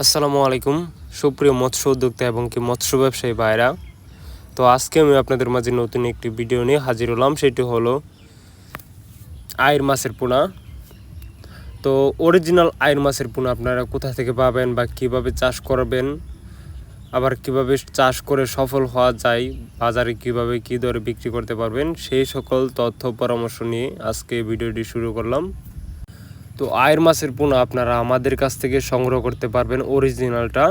আসসালামু আলাইকুম। সুপ্রিয় মৎস্য উদ্যোক্তা এবং কি মৎস্য ব্যবসায়ী ভাইরা, তো আজকে আমি আপনাদের মাঝে নতুন একটি ভিডিও নিয়ে হাজির হলাম। সেটি হলো আয়ের মাছের পোনা। তো অরিজিনাল আয়ের মাছের পোনা আপনারা কোথা থেকে পাবেন বা কীভাবে চাষ করবেন, আবার কীভাবে চাষ করে সফল হওয়া যায়, বাজারে কীভাবে কী দরে বিক্রি করতে পারবেন, সেই সকল তথ্য পরামর্শ নিয়ে আজকে ভিডিওটি শুরু করলাম। তো আয়ের মাছের পোনা আপনারা আমাদের কাছ থেকে সংগ্রহ করতে পারবেন অরিজিনালটা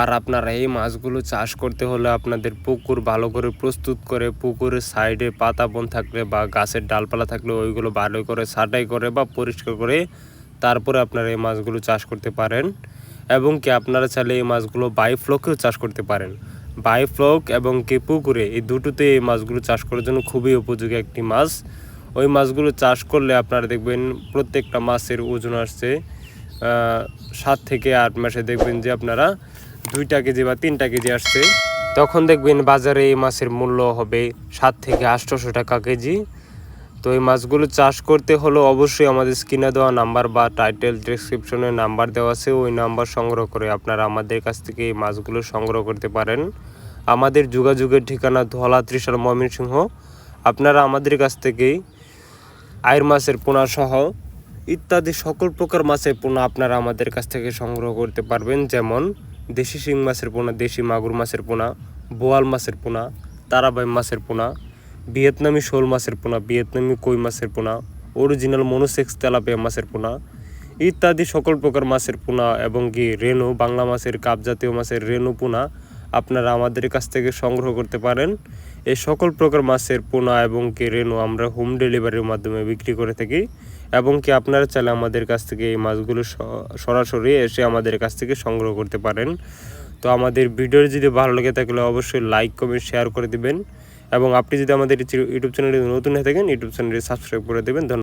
আর আপনারা এই মাছগুলো চাষ করতে হলে আপনাদের পুকুর ভালো করে প্রস্তুত করে পুকুরের সাইডে পাতা বন থাকলে বা গাছের ডালপালা থাকলে ওইগুলো ভালো করে ছাঁটাই করে বা পরিষ্কার করে তারপরে আপনারা এই মাছগুলো চাষ করতে পারেন। এবং কি আপনারা চাইলে এই মাছগুলো বাইফ্লকেও চাষ করতে পারেন। বাইফ্লক এবং কি পুকুরে এই দুটোতে এই মাছগুলো চাষ করার জন্য খুবই উপযোগী একটি মাছ। ওই মাছগুলো চাষ করলে আপনারা দেখবেন প্রত্যেকটা মাছের ওজন আসছে সাত থেকে আট মাসে দেখবেন যে আপনারা দুইটা কেজি বা তিনটা কেজি আসছে। তখন দেখবেন বাজারে এই মাছের মূল্য হবে সাত থেকে আটশোশো টাকা কেজি। তো এই মাছগুলো চাষ করতে হলে অবশ্যই আমাদের স্ক্রিনে দেওয়া নাম্বার বা টাইটেল ডেসক্রিপশনে নাম্বার দেওয়া আছে, ওই নাম্বার সংগ্রহ করে আপনারা আমাদের কাছ থেকে এই মাছগুলো সংগ্রহ করতে পারেন। আমাদের যোগাযোগের ঠিকানা ধলা ত্রিশাল ময়মনসিংহ। আপনারা আমাদের কাছ থেকেই আয়ের মাছের পোনা সহ ইত্যাদি সকল প্রকার মাছের পোনা আপনারা আমাদের কাছ থেকে সংগ্রহ করতে পারবেন। যেমন দেশি শিং মাছের পোনা, দেশি মাগুর মাছের পোনা, বোয়াল মাছের পোনা তারাবাই মাছের পোনা, ভিয়েতনামি শোল মাছের পোনা, ভিয়েতনামি কই মাছের পোনা, অরিজিনাল মনোসেক্স তেলাপিয়া মাছের পোনা ইত্যাদি সকল প্রকার মাছের পোনা এবং কি রেনু বাংলা মাছের, কাপ জাতীয় মাছের রেনু পোনা আপনারা আমাদের কাছ থেকে সংগ্রহ করতে পারেন। এই সকল প্রকার মাছের পোনা এবং কি রেনু আমরা হোম ডেলিভারির মাধ্যমে বিক্রি করে থাকি এবং কি আপনারা চাইলে আমাদের কাছ থেকে এই মাছগুলো সরাসরি এসে আমাদের কাছ থেকে সংগ্রহ করতে পারেন। তো আমাদের ভিডিও যদি ভালো লাগে থাকলে অবশ্যই লাইক, কমেন্ট, শেয়ার করে দিবেন এবং আপনি যদি আমাদের ইউটিউব চ্যানেলে নতুন হয়ে থাকেন, ইউটিউব চ্যানেলটি সাবস্ক্রাইব করে দেবেন। ধন্যবাদ।